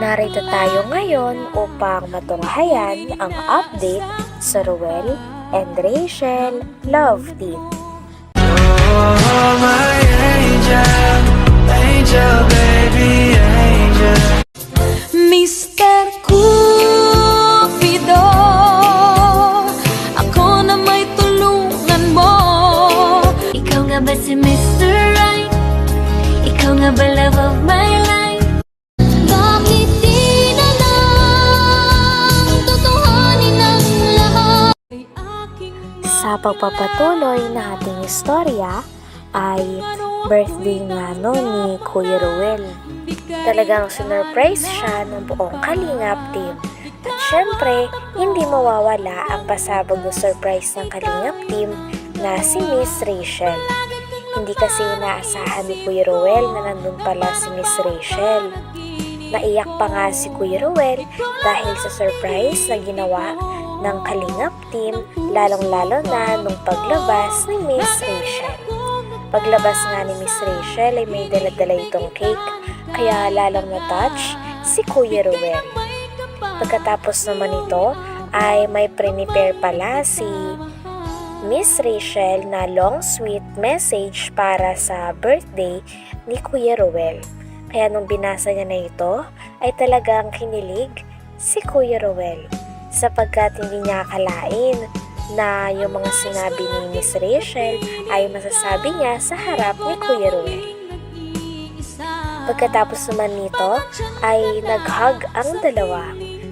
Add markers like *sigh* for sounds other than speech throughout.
Narito tayo ngayon upang matunghayan ang update sa Ruel and Rachel Love Team. Oh, my angel, pagpapatuloy ng ating istorya ay birthday nga no ni Kuya Ruel. Talagang sinurprise siya ng buong Kalingap team. At syempre, hindi mawawala ang pasabog na surprise ng Kalingap team na si Miss Rachel. Hindi kasi inaasahan ni Kuya Ruel na nandun pala si Miss Rachel. Naiyak pa nga si Kuya Ruel dahil sa surprise na ginawa ng Kalingap team lalong-lalo na nung paglabas ni Miss Rachel. Paglabas nga ni Miss Rachel ay may dala-dala itong cake kaya lalong na-touch si Kuya Ruel. Pagkatapos naman ito ay may prepare pala si Miss Rachel na long sweet message para sa birthday ni Kuya Ruel. Kaya nung binasa niya na ito ay talagang kinilig si Kuya Ruel sapagkat hindi niya akalain na yung mga sinabi ni Miss Rachel ay masasabi niya sa harap ni Kuya Ruel. Pagkatapos naman nito ay nag-hug ang dalawa.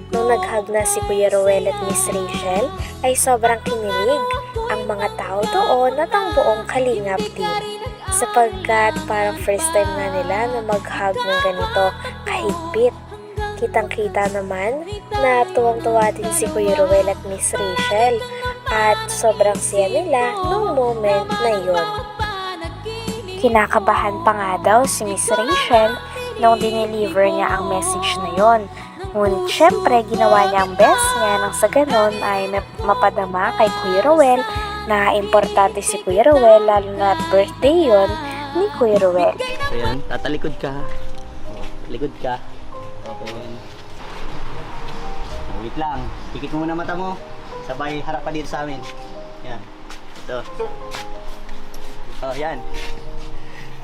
Nung nag-hug na si Kuya Ruel at Miss Rachel ay sobrang kinilig ang mga tao doon at ang buong Kalingap team. Sapagkat parang first time nga nila na mag-hug ng ganito kahigpit. Kitang-kita naman na tuwang-tuwa din si Kuya Ruel at Miss Rachel at sobrang siya nila nung moment na yun. Kinakabahan pa nga daw si Miss Rachel nung dineliver niya ang message na yon. Ngunit syempre ginawa niya ang best niya nang sa ganon ay map- mapadama kay Kuya Ruel na importante si Kuya Ruel lalo na birthday yon ni Kuya Ruel. So yan, tatalikod ka. Likod ka. Okay. Wait lang. Pikit mo muna mata mo. Sabay harap ka dito sa amin. Yan. Ito. Oh, yan.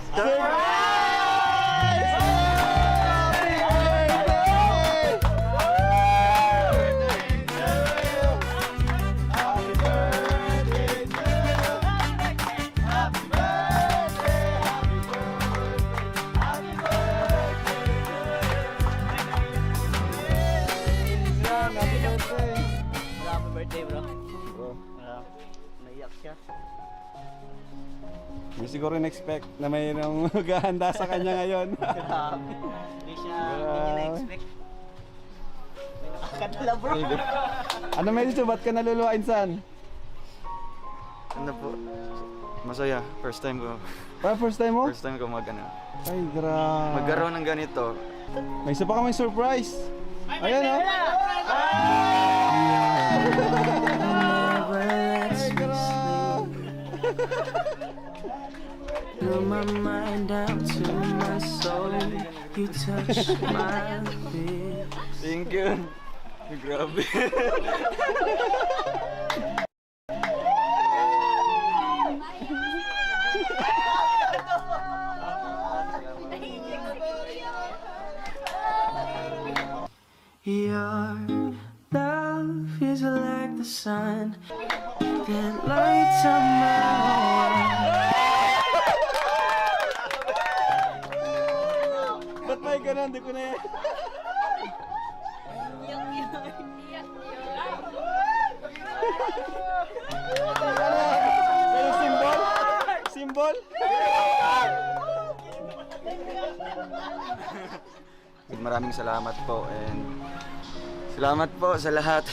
Happy Hindi siguro in-expect na mayroong *laughs* maghahanda sa kanya ngayon. *laughs* Grabe. Hindi siya, hindi niya na-expect. May nakakadala, bro. ano medyo ba't ka naluluwain san? Ano po? Masaya. First time ko. Ah, first time mo? First time ko mag ano. Ay, grabe. Magkaroon ng ganito. May isa pa kami surprise. Ayan oh. Ay, my mind down to my soul. You touch my feet. Thank you. Grabe. Your love is like the sun that lights up my Di ko na yan. Ano symbol? Symbol? Maraming salamat po and salamat po sa lahat.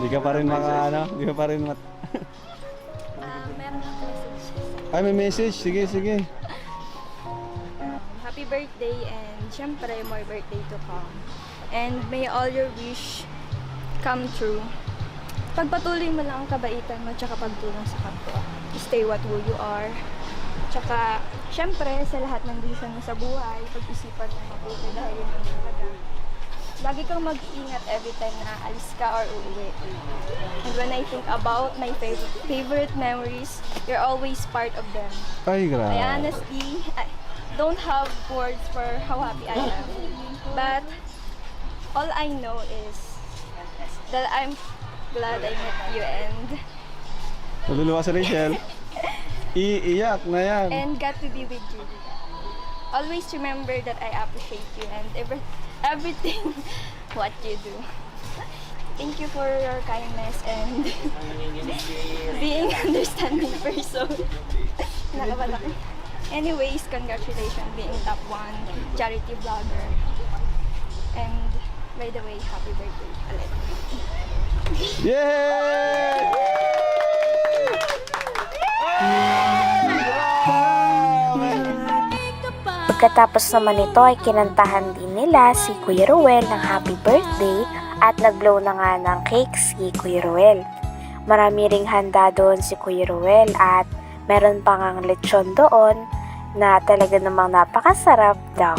Di ka pa rin maka ano? Di ka pa rin mat... Ay, may message. Sige, sige. Birthday and syempre more birthday to come. And may all your wish come true. Pagpatuloy mo lang ang kabaitan mo tsaka pagtulong sa kapwa. Stay what who you are. Tsaka, syempre, sa lahat ng decision mo sa buhay, pag-isipan mo mabuti dahil yun ang talaga. Lagi kang mag-iingat every time na alis ka or uuwi. And when I think about my favorite, favorite memories, you're always part of them. Ay, grabe. I honestly I don't have words for how happy I am. But all I know is that I'm glad I met you and Naluluwa si Rachel. *laughs* Iiyak na yan. and got to be with you. Always remember that I appreciate you and every, everything *laughs* what you do. Thank you for your kindness and *laughs* being understanding person. Nakabalaki. Anyways, congratulations being top one charity vlogger. And by the way, happy birthday ulit. Yay! Pagkatapos naman nito ay kinantahan din nila si Kuya Ruel ng happy birthday at nagblow na nga ng cake si Kuya Ruel. Marami ring handa doon si Kuya Ruel at meron pa ngang lechon doon na talaga namang napakasarap daw.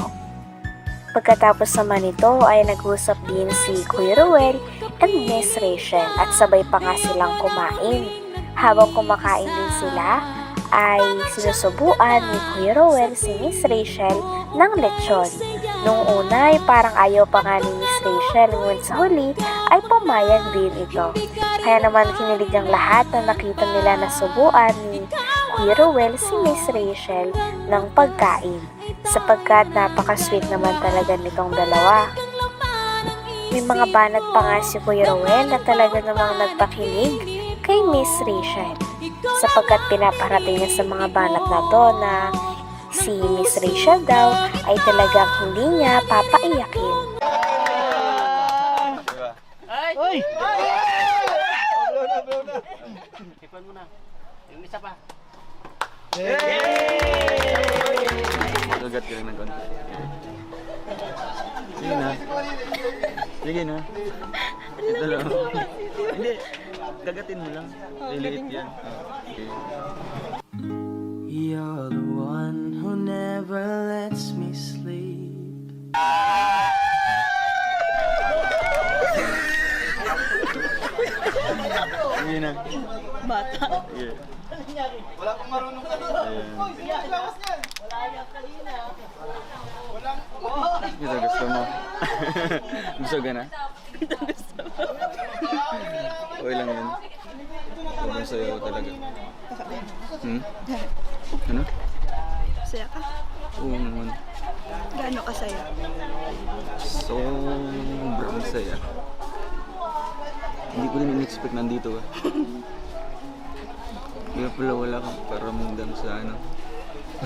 Pagkatapos naman nito ay nag-usap din si Kuya Ruel and Miss Rachel at sabay pa nga silang kumain. Habang kumakain din sila, ay sinusubuan ni Kuya Rowell si Miss Rachel ng lechon. Nung una ay parang ayaw pa nga ni Miss Rachel, ngunit sa huli ay pumayag din ito. Kaya naman kinilig ang lahat na nakita nila na subuan ni Kuya Rowell si Miss Rachel ng pagkain sapagkat napaka-sweet naman talaga nitong dalawa. May mga banat pa nga si Kuya Rowell na talaga namang nagpakinig kay Miss Rachel sapagkat pinaparating niya sa mga banat na to na si Miss Rachel daw ay talagang hindi niya papaiyakin. Ipon mo na. Yung isa pa. Gagat ka lang ng konti. Sige na. Sige na. Ito lang. Hindi. Gagatin mo lang. Liliit yan. Okay. You're the one who never lets me sleep. Sige na. Bata. Sige. Wala pang marunong ka Gusto, gusto mo. *laughs* gusto ka na? Okay lang yan. Sobrang sayo talaga. Hmm? Ano? Saya ka? Oo naman. Gaano ka saya? Sobrang saya. Hindi ko din in-expect nandito ka. *laughs* Kaya pala wala kang paramdam sa ano.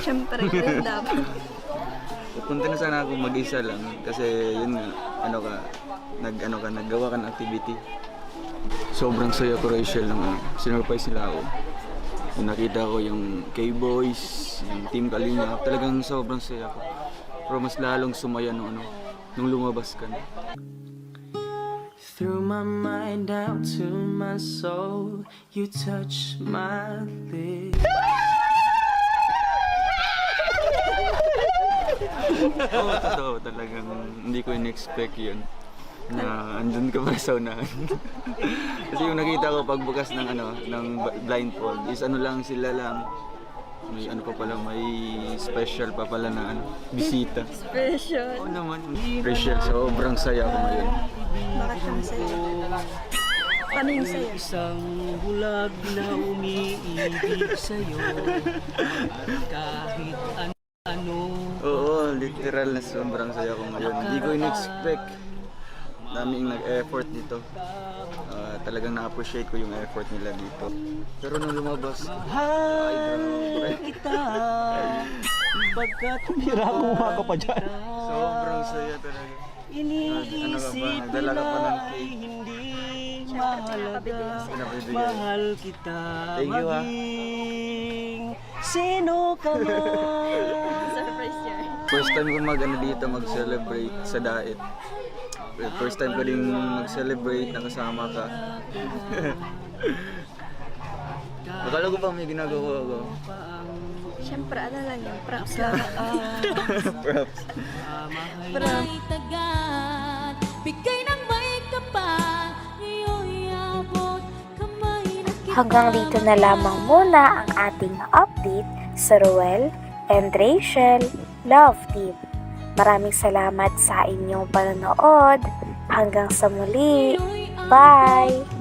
Siyempre, *laughs* ganda pa. Pupunta na sana ako mag-isa lang kasi yun nga, ano ka, nag ano ka, naggawa ka ng activity. Sobrang saya ko Rachel nang ano, sinurprise nila ako. Nung nakita ko yung K-Boys, yung Team Kalinga, talagang sobrang saya ko. Pero mas lalong sumaya nung ano, nung lumabas ka na. Through my mind down to my soul, you touch my lips. *laughs* Oo, totoo. Talagang hindi ko in-expect yun. Na andun ka pa sa unahan. *laughs* Kasi yung nakita ko pagbukas ng ano, ng blindfold is ano lang sila lang. May ano pa pala, may special pa pala na ano, bisita. Special. Oo naman. Rachel, sobrang saya ko ngayon. Bakit kang saya? Paano yung saya? Isang bulag na umiibig sa'yo Kahit ano Oo, literal na sobrang saya ko ngayon. Hindi ko in-expect. Daming nag-effort dito. Ah, talagang na-appreciate ko yung effort nila dito. Pero nung lumabas, ay grabe. Bagkat Hira *laughs* kumuha ka pa dyan. Sobrang saya talaga. iniisip Nagdala ka pa ng cake. hindi mahalaga Pinabibigay. Mahal kita Thank you, ah. maging sino ka man *laughs* Surprise yan. First time ko mag ano dito, mag-celebrate sa diet. First time ko din mag-celebrate, nakasama ka. *laughs* Akala ko pa may ginagawa ko. Siyempre, ano lang yung props lang. *laughs* Props. May tagat Bigay ng may kapal Iyo'y abot Kamay na kita Hanggang dito na lamang muna ang ating update sa Ruel and Rachel Love Team. Maraming salamat sa inyong panonood. Hanggang sa muli. Bye!